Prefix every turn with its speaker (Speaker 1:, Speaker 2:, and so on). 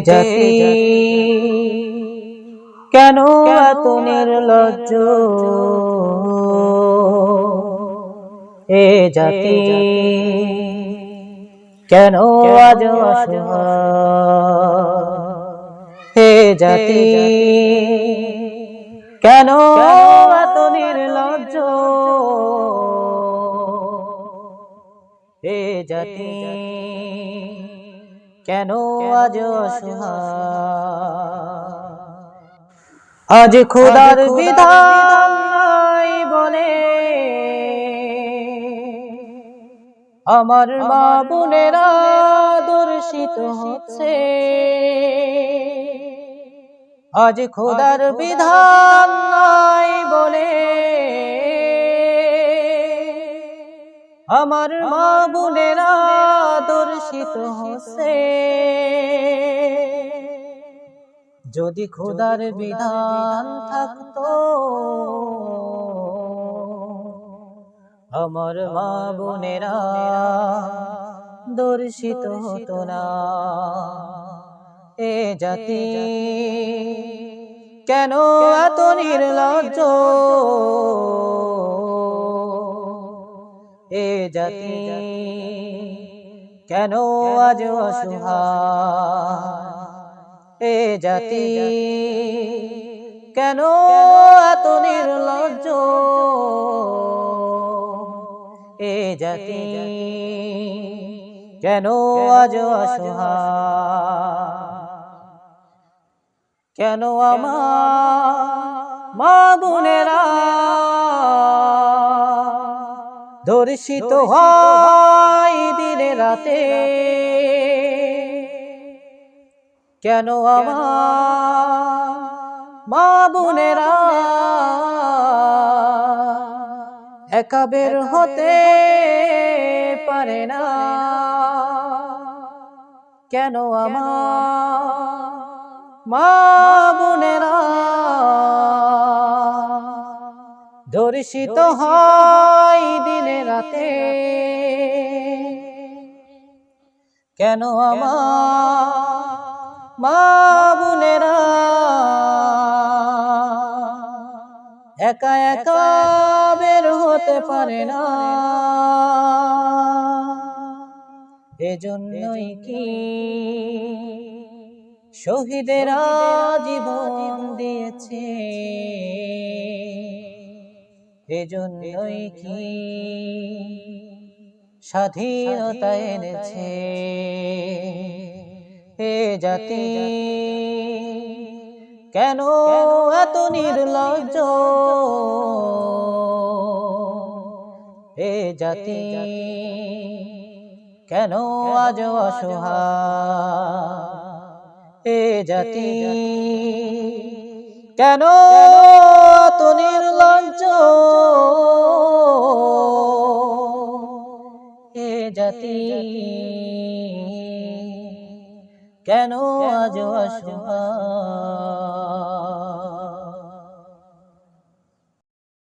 Speaker 1: জাতি। কেন এত নির্লজ্জ? এ জাতি। কেন আজ হে জাতি। কেন এত নির্লজ্জ? হে জাতি। কেন আজ আজ খোদার বিধান বলে আমার মা বোনেরা দর্শিত হচ্ছে। আজ খোদার বিধান বলে আমার মা বোনেরা দর্শিত হচ্ছে। যদি খোদার বিধান থাকতো, আমার মা বোনেরা দর্শিত হতো না। এ জাতি কেন এত নির্লজ্জ? এ জাতি, কেন আজ অসহায়? এ জাতি, কেন এত নির্লজ্জ? এ জাতি, কেন আজ কেন আমার মা বোনেরা দর্শিত হয় দিনে রাতে। কেন আমার মা বোনেরা একা বের হতে পারে না। কেন আমার মা দর্শিত হয় দিনে রাতে। কেন আমার মা বোনেরা একা একা বের হতে পারে না? এজন্যই কি শহীদেরা জীবন দিয়েছে? এজন্যই কি স্বাধীনতা এনেছে? হে জাতি কেন এত নির্লজ্জ? হে জাতি কেন আজ অসহায়? এ জাতি কেন এত নির্লজ্জ? এ জাতি? কেন আজ অসহায়?